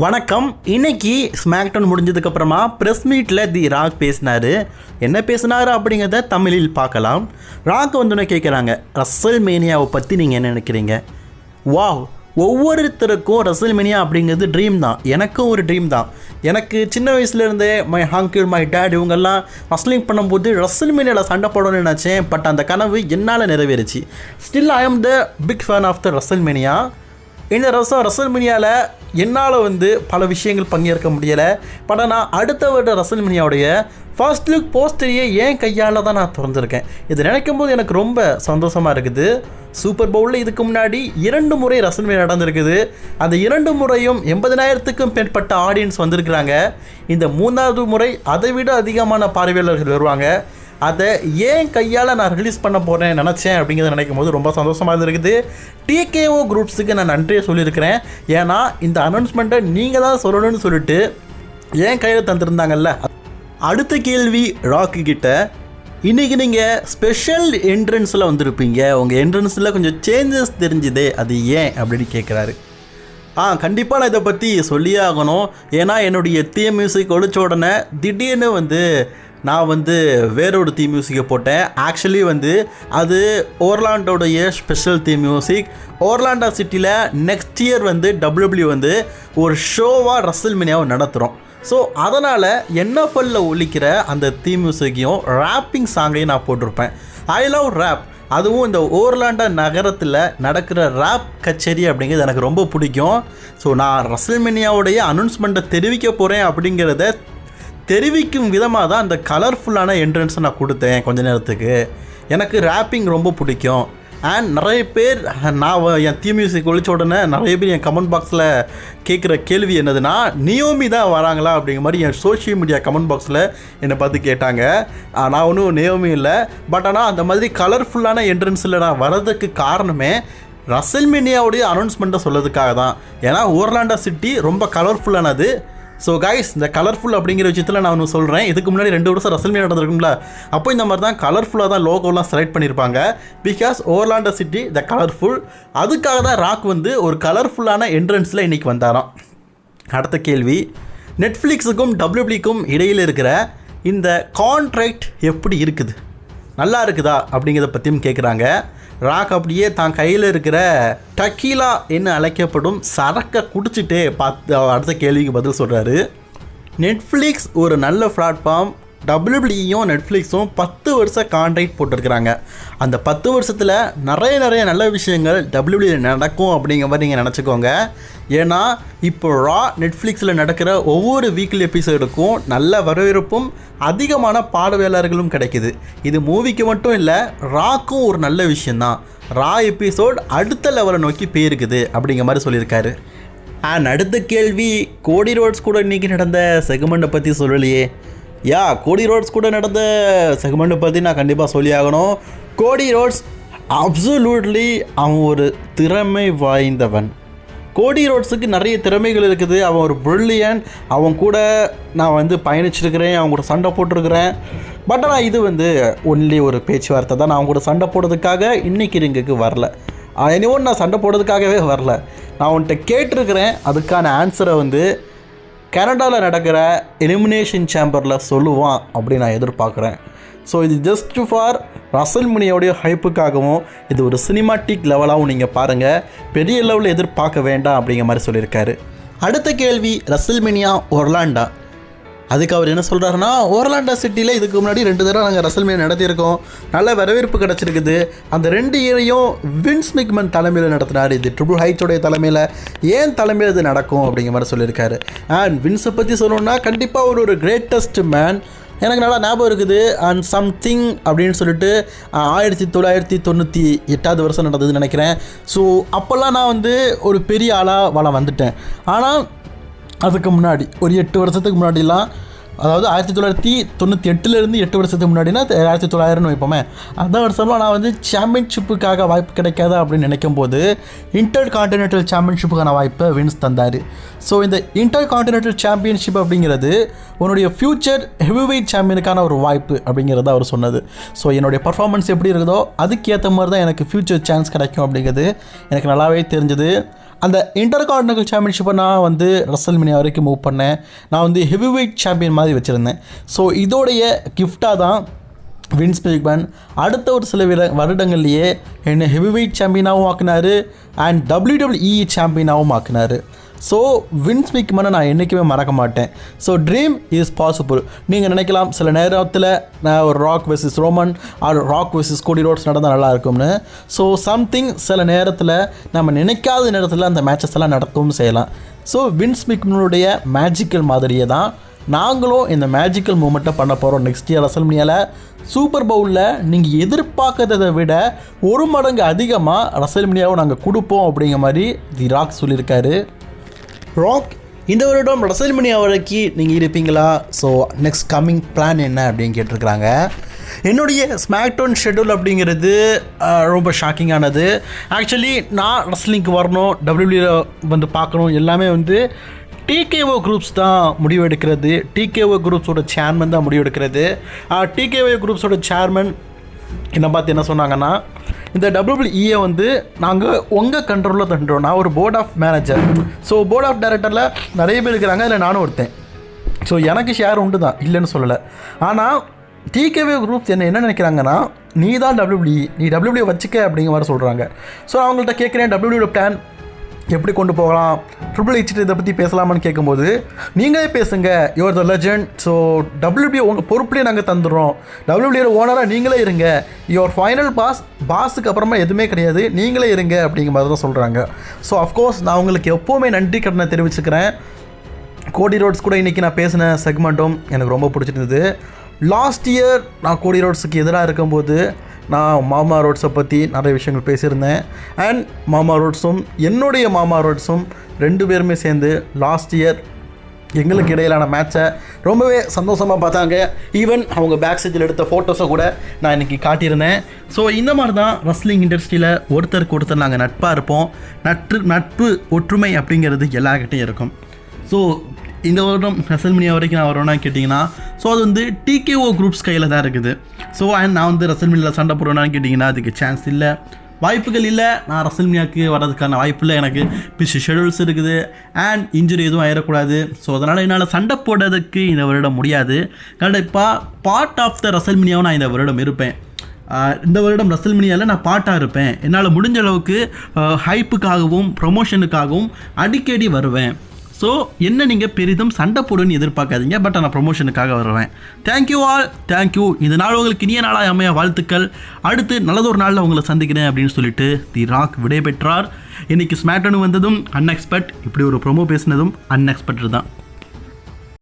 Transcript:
வணக்கம். இன்னைக்கு SmackDown முடிஞ்சதுக்கப்புறமா press மீட்டில் தி ராக் பேசினார். என்ன பேசினாரு அப்படிங்கிறத தமிழில் பார்க்கலாம். ராக் வந்தோடனே கேட்குறாங்க ரசல் மேனியாவை பற்றி நீங்கள் என்ன நினைக்கிறீங்க? வாவ் ஒவ்வொருத்தருக்கும் ரசல் மேனியா அப்படிங்கிறது ட்ரீம் தான். எனக்கும் ஒரு ட்ரீம் தான். எனக்கு சின்ன வயசுலேருந்தே மை ஹாங்கிள் மை டேட் இவங்கெல்லாம் ரஸ்லிங் பண்ணும்போது ரசல் மேனியாவில் சண்டை போடணும்னு நினச்சேன். பட் அந்த கனவு என்னால் நிறைவேறுச்சு. Still I am the big fan of the WrestleMania இந்த ரசம் ரசல்மினியாவில் என்னால் வந்து பல விஷயங்கள் பங்கேற்க முடியலை. பட் நான் அடுத்த வருட ரசல்மினியாவுடைய ஃபர்ஸ்ட் லுக் போஸ்டரையே ஏன் கையால் தான் நான் திறந்திருக்கேன். இது நினைக்கும் போது எனக்கு ரொம்ப சந்தோஷமாக இருக்குது. சூப்பர் பவுலில் இதுக்கு முன்னாடி இரண்டு முறை ரசல்மினியா நடந்திருக்குது. அந்த இரண்டு முறையும் எண்பதினாயிரத்துக்கும் மேற்பட்ட ஆடியன்ஸ் வந்திருக்கிறாங்க. இந்த மூணாவது முறை அதை விட அதிகமான பார்வையாளர்கள் வருவாங்க. அதை ஏன் கையால் நான் ரிலீஸ் பண்ண போகிறேன் நினச்சேன் அப்படிங்கிறத நினைக்கும் போது ரொம்ப சந்தோஷமாக இருந்திருக்குது. டிகேஓ குரூப்ஸுக்கு நான் நன்றியை சொல்லியிருக்கிறேன். ஏன்னா இந்த அனௌன்ஸ்மெண்ட்டை நீங்கள் தான் சொல்லணும்னு சொல்லிட்டு ஏன் கையில் தந்திருந்தாங்கல்ல? அடுத்த கேள்வி ராக்கு கிட்ட. இன்றைக்கி நீங்கள் ஸ்பெஷல் என்ட்ரன்ஸில் வந்திருப்பீங்க. உங்கள் என்ட்ரன்ஸில் கொஞ்சம் சேஞ்சஸ் தெரிஞ்சுதே அது ஏன் அப்படின்னு கேட்குறாரு ஆ கண்டிப்பாக நான் இதை பற்றி சொல்லியே ஆகணும். ஏன்னா என்னுடைய தீ மியூசிக் ஒழிச்ச உடனே திடீர்னு வந்து நான் வந்து வேற ஒரு தீ மியூசிக்கை போட்டேன். ஆக்சுவலி வந்து அது ஓர்லாண்டோடைய ஸ்பெஷல் தீ மியூசிக் ஓர்லாண்டா சிட்டியில் நெக்ஸ்ட் இயர் வந்து டபிள்யூபிள்யூ வந்து ஒரு ஷோவாக ரசல் மினியாவை நடத்துகிறோம் ஸோ அதனால் என்எஃப்எல்ல ஒழிக்கிற அந்த தீ மியூசிக்கையும் ரேப்பிங் சாங்கையும் நான் போட்டிருப்பேன். ஐ லவ் ரேப் அதுவும் இந்த ஓர்லாண்டா நகரத்தில் நடக்கிற ரேப் கச்சேரி அப்படிங்கிறது எனக்கு ரொம்ப பிடிக்கும். ஸோ நான் ரசல்மெனியாவுடைய அனௌன்ஸ்மெண்ட்டை தெரிவிக்க போகிறேன் அப்படிங்கிறத தெரிவிக்கும் விதமாக தான் அந்த கலர்ஃபுல்லான என்ட்ரன்ஸை நான் கொடுத்தேன் கொஞ்ச நேரத்துக்கு. எனக்கு ரேப்பிங் ரொம்ப பிடிக்கும். அண்ட் நிறைய பேர் நான் என் தீ மியூசிக் ஒழிச்ச உடனே நிறைய பேர் என் கமெண்ட் பாக்ஸில் கேட்குற கேள்வி என்னதுன்னா நியோமி தான் வராங்களா? அப்படிங்கிற மாதிரி என் சோஷியல் மீடியா கமெண்ட் பாக்ஸில் என்னை பார்த்து கேட்டாங்க. நான் ஒன்றும் நியோமி இல்லை. பட் ஆனால் அந்த மாதிரி கலர்ஃபுல்லான என்ட்ரன்ஸில் நான் வர்றதுக்கு காரணமே ரசல்மேனியாவுடைய அனௌன்ஸ்மெண்ட்டை சொல்லதுக்காக தான். ஏன்னா ஓர்லாண்டா சிட்டி ரொம்ப கலர்ஃபுல்லானது ஸோ கைஸ் இந்த கலர்ஃபுல் அப்படிங்கிற விஷயத்தில் நான் ஒன்று சொல்கிறேன் இதுக்கு முன்னாடி ரெண்டு வருஷம் ரசல்மே நடந்திருக்கும்ல. அப்போ இந்த மாதிரி தான் கலர்ஃபுல்லாக தான் லோகோலாம் செலக்ட் பண்ணியிருப்பாங்க because Orlando city the colourful அதுக்காக தான் ராக் வந்து ஒரு கலர்ஃபுல்லான என்ட்ரன்ஸில் இன்றைக்கி வந்தாராம். அடுத்த கேள்வி. நெட்ஃப்ளிக்ஸுக்கும் டபிள்யூபிக்கும் இடையில் இருக்கிற இந்த கான்ட்ராக்ட் எப்படி இருக்குது? நல்லா இருக்குதா அப்படிங்கிறத பற்றியும் கேட்குறாங்க ராக் அப்படியே தான் கையில் இருக்கிற டக்கீலா என்று அழைக்கப்படும் சரக்கை குடிச்சிட்டே பார்த்து அடுத்த கேள்விக்கு பதில் சொல்கிறாரு நெட்ஃப்ளிக்ஸ் ஒரு நல்ல பிளாட்ஃபார்ம் டபிள்யூபிள்யூயும் நெட்ஃப்ளிக்ஸும் பத்து வருஷம் கான்ட்ராக்ட் போட்டிருக்கிறாங்க. அந்த பத்து வருஷத்தில் நிறைய நிறைய நல்ல விஷயங்கள் டபிள்யூபிள்யூ நடக்கும் அப்படிங்கிற மாதிரி நீங்கள் நினச்சிக்கோங்க. ஏன்னா இப்போ ரா நெட்ஃப்ளிக்ஸில் நடக்கிற ஒவ்வொரு வீக்லி எபிசோடுக்கும் நல்ல வரவேற்பும் அதிகமான பார்வையாளர்களும் கிடைக்குது. இது மூவிக்கு மட்டும் இல்லை ராக்கும் ஒரு நல்ல விஷயந்தான் ரா எபிசோட் அடுத்த லெவலை நோக்கி போயிருக்குது அப்படிங்கிற மாதிரி சொல்லியிருக்காரு. அண்ட் அடுத்த கேள்வி கோடி ரோட்ஸ் கூட இன்றைக்கி நடந்த செகமெண்ட்டை பற்றி சொல்லலையே. யா கோடி ரோட்ஸ் கூட நடந்த செகமெண்ட்டை பற்றி நான் கண்டிப்பாக சொல்லி ஆகணும் கோடி ரோட்ஸ் அப்சல்யூட்லி அவன் ஒரு திறமை வாய்ந்தவன். கோடி ரோட்ஸுக்கு நிறைய திறமைகள் இருக்குது. அவன் ஒரு பிரில்லியன் அவன் கூட நான் வந்து பயணிச்சிருக்கிறேன் அவன் கூட சண்டை போட்டிருக்கிறேன். பட் ஆனால் இது வந்து ஒன்லி ஒரு பேச்சுவார்த்தை தான். நான் அவங்க கூட சண்டை போடுறதுக்காக இன்னைக்கு ரிங்குக்கு வரல. ஒன் நான் சண்டை போடுறதுக்காகவே வரல. நான் உன்கிட்ட கேட்டிருக்கிறேன் அதுக்கான ஆன்சரை வந்து கனடாவில் நடக்கிற எலிமினேஷன் சேம்பரில் சொல்லுவான் அப்படின்னு நான் எதிர்பார்க்குறேன். ஸோ இது ஜஸ்ட் ஃபார் ரசல் முனியோடைய ஹைப்புக்காகவும் இது ஒரு சினிமாட்டிக் லெவலாகவும் நீங்கள் பாருங்கள் பெரிய லெவலில் எதிர்பார்க்க வேண்டாம் அப்படிங்கிற மாதிரி சொல்லியிருக்காரு. அடுத்த கேள்வி ரசல்மினியா ஒர்லாண்டா அதுக்கு அவர் என்ன சொல்கிறாருன்னா ஓர்லாண்டா சிட்டியில் இதுக்கு முன்னாடி ரெண்டு தடவை நாங்கள் ரசல்மே நடத்தியிருக்கோம். நல்ல வரவேற்பு கிடச்சிருக்குது. அந்த ரெண்டு இயரையும் வின்ஸ் மிக்மன் தலைமையில் நடத்தினார். இது ட்ரிபிள் ஹைட்ஸோடைய தலைமையில் ஏன் தலைமையில் இது நடக்கும்? அப்படிங்கிற மாதிரி சொல்லியிருக்காரு. அண்ட் வின்ஸை பற்றி சொல்லணும்னா கண்டிப்பாக ஒரு ஒரு கிரேட்டஸ்ட் மேன் எனக்கு நல்லா ஞாபகம் இருக்குது. அண்ட் சம்திங் அப்படின்னு சொல்லிட்டு ஆயிரத்தி தொள்ளாயிரத்தி தொண்ணூற்றி எட்டாவது வருஷம் நடந்ததுன்னு நினைக்கிறேன். ஸோ அப்போல்லாம் நான் வந்து ஒரு பெரிய ஆளாக வளம் வந்துட்டேன். ஆனால் அதுக்கு முன்னாடி ஒரு எட்டு வருஷத்துக்கு முன்னாடிலாம் அதாவது ஆயிரத்தி தொள்ளாயிரத்தி தொண்ணூற்றி எட்டுலேருந்து எட்டு வருஷத்துக்கு முன்னாடினா ஆயிரத்தி தொள்ளாயிரம்னு வைப்போமே. அந்த வருஷம்லாம் நான் வந்து சாம்பியன்ஷிப்புக்காக வாய்ப்பு கிடைக்காதா அப்படின்னு நினைக்கும் போது இன்டர் கான்டினென்டல் சாம்பியன்ஷிப்புக்கான வாய்ப்பை வின்ஸ் தந்தார். ஸோ இந்த இன்டர் கான்டினென்டல் சாம்பியன்ஷிப் அப்படிங்கிறது உன்னுடைய ஃப்யூச்சர் ஹெவிவெயிட் சாம்பியனுக்கான ஒரு வாய்ப்பு அப்படிங்கிறத அவர் சொன்னது. ஸோ என்னுடைய பர்ஃபார்மன்ஸ் எப்படி இருக்குதோ அதுக்கேற்ற மாதிரி தான் எனக்கு ஃப்யூச்சர் சான்ஸ் கிடைக்கும் அப்படிங்கிறது எனக்கு நல்லாவே தெரிஞ்சது. அந்த இன்டர் கார்டினல் சாம்பியன்ஷிப்பை நான் வந்து ரசல் மினியா வரைக்கும் மூவ் பண்ணேன். நான் வந்து ஹெவி வெயிட் சாம்பியன் மாதிரி வச்சுருந்தேன். ஸோ இதோடைய கிஃப்டாக தான் வின்ஸ் பிக்மேன் அடுத்த ஒரு சில விட வருடங்கள்லேயே என்னை ஹெவி வெயிட் சாம்பியனாகவும் ஆக்குனாரு அண்ட் டபிள்யூடபிள்இ சாம்பியனாகவும் ஆக்கினார். ஸோ வின்ஸ் மன நான் என்றைக்குமே மறக்க மாட்டேன். ஸோ ட்ரீம் இஸ் பாசிபிள் நீங்கள் நினைக்கலாம் சில நேரத்தில் நான் ஒரு Rock versus Roman or Rock versus Cody Rhodes நடந்தால் நல்லா இருக்கும்னு. ஸோ சம்திங் சில நேரத்தில் நம்ம நினைக்காத நேரத்தில் அந்த மேட்சஸ் எல்லாம் நடக்கவும் செய்யலாம். ஸோ வின்ஸ் மிக்மனுடைய மேஜிக்கல் மாதிரியே தான் நாங்களும் இந்த மேஜிக்கல் மூமெண்ட்டை பண்ண போகிறோம் நெக்ஸ்ட் இயர் ரசல்மினியாவில் சூப்பர் பவுலில் நீங்கள் எதிர்பார்க்கறதை விட ஒரு மடங்கு அதிகமாக ரசல்மினியாவை நாங்கள் கொடுப்போம் அப்படிங்கிற மாதிரி தி ராக் சொல்லியிருக்காரு. ராக் இந்த வருடம் ரசல்மினியா வரைக்கும் நீங்கள் இருப்பீங்களா? ஸோ நெக்ஸ்ட் கம்மிங் பிளான் என்ன அப்படின்னு கேட்டிருக்கிறாங்க. என்னுடைய ஸ்மாக்டோன் ஷெட்யூல் அப்படிங்கிறது ரொம்ப ஷாக்கிங்கானது ஆக்சுவலி நான் ரஸ்லிங்க்கு வரணும் டபிள்யூபிள்யூ வந்து பார்க்கணும் எல்லாமே வந்து டிகேஓ குரூப்ஸ் தான் முடிவெடுக்கிறது. டிகேஓ குரூப்ஸோட சேர்மன் தான் முடிவெடுக்கிறது. டிகேஓ குரூப்ஸோட சேர்மன் என்ன பார்த்து என்ன சொன்னாங்கன்னா இந்த டபிள்யூபிள்இயை வந்து நாங்கள் உங்கள் கண்ட்ரோலில் தண்டுறோம் நான் ஒரு board of manager so board of டைரக்டரில் நிறைய பேர் இருக்கிறாங்க. அதில் நானும் ஒருத்தன். ஸோ எனக்கு ஷேர் உண்டு தான் இல்லைன்னு சொல்லலை. ஆனால் டிகேவே குரூப்ஸ் என்ன என்ன நினைக்கிறாங்கன்னா நீ தான் டபிள்யூபிள்இ நீ டபிள்யூபிள்யூ வச்சுக்க அப்படிங்கிற மாதிரி சொல்கிறாங்க ஸோ அவங்கள்ட்ட கேட்குறேன் டபிள்யூபிள்யூ பிளான் எப்படி கொண்டு போகலாம்? ட்ரிபிள் ஹெச்டி இதை பற்றி பேசலாமான்னு கேட்கும்போது நீங்களே பேசுங்க. Your the legend so WBO உங்கள் பொறுப்புலேயே நாங்கள் தந்துடுறோம். டபிள்யூபிஓட ஓனராக நீங்களே இருங்க. யுவர் ஃபைனல் பாஸ் பாஸுக்கு அப்புறமா எதுவுமே கிடையாது. நீங்களே இருங்க அப்படிங்கிற மாதிரி தான் சொல்கிறாங்க ஸோ அஃப்கோர்ஸ் நான் உங்களுக்கு எப்போவுமே நன்றி கடனை தெரிவிச்சுக்கிறேன். கோடி ரோட்ஸ் கூட இன்றைக்கி நான் பேசின செக்மெண்ட்டும் எனக்கு ரொம்ப பிடிச்சிருந்தது. லாஸ்ட் இயர் நான் கோடி ரோட்ஸுக்கு எதிராக இருக்கும்போது நான் மாமா ரோட்ஸை பற்றி நிறைய விஷயங்கள் பேசியிருந்தேன். அண்ட் மாமா ரோட்ஸும் என்னுடைய மாமா ரோட்ஸும் ரெண்டு பேருமே சேர்ந்து லாஸ்ட் இயர் எங்களுக்கு இடையிலான மேட்சை ரொம்பவே சந்தோஷமாக பார்த்தாங்க. ஈவன் அவங்க பேக் ஸ்டேஜில் எடுத்த ஃபோட்டோஸை கூட நான் இன்றைக்கி காட்டியிருந்தேன். ஸோ இந்த மாதிரி தான் ரஸ்லிங் இண்டஸ்ட்ரியில் ஒருத்தருக்கு ஒருத்தர் நாங்கள் நட்பாக இருப்போம். நட்பு நட்பு ஒற்றுமை அப்படிங்கிறது எல்லாக்கிட்டையும் இருக்கும். ஸோ இந்த வருடம் ரசல்மினியா வரைக்கும் நான் வரணும்னா கேட்டிங்கன்னா ஸோ அது வந்து டிகேஓ குரூப்ஸ் கையில் தான் இருக்குது. ஸோ அண்ட் நான் வந்து ரசல்மினியில் சண்டை போடுவேனான்னு கேட்டிங்கன்னா அதுக்கு சான்ஸ் இல்லை. வாய்ப்புகள் இல்லை. நான் ரசல்மியாவுக்கு வர்றதுக்கான வாய்ப்பு இல்லை. எனக்கு பிச்சு ஷெடியூல்ஸ் இருக்குது. அண்ட் இன்ஜுரி எதுவும் ஆயிடக்கூடாது ஸோ அதனால் என்னால் சண்டை போடுறதுக்கு இந்த வருடம் முடியாது. கண்டிப்பாக பார்ட் ஆஃப் த ரசல்மினியாவும் நான் இந்த வருடம் இருப்பேன். இந்த வருடம் ரசல்மினியாவில் நான் பாட்டாக இருப்பேன். என்னால் முடிஞ்ச அளவுக்கு ஹைப்புக்காகவும் ப்ரொமோஷனுக்காகவும் அடிக்கடி வருவேன். ஸோ என்ன நீங்கள் பெரிதும் சண்டை போடுன்னு எதிர்பார்க்காதீங்க. பட் நான் ப்ரொமோஷனுக்காக வருவேன். தேங்க்யூ ஆல் தேங்க்யூ இந்த நாள் உங்களுக்கு இனிய நாளாக அமைய வாழ்த்துக்கள். அடுத்து நல்லதொரு நாளில் உங்களை சந்திக்கிறேன் அப்படின்னு சொல்லிட்டு தி ராக் விடை பெற்றார் இன்னைக்கு ஸ்மாட்டனு வந்ததும் அன்எக்ஸ்பெக்ட் இப்படி ஒரு ப்ரொமோ பேசினதும் அன்எக்ஸ்பெக்டட் தான்.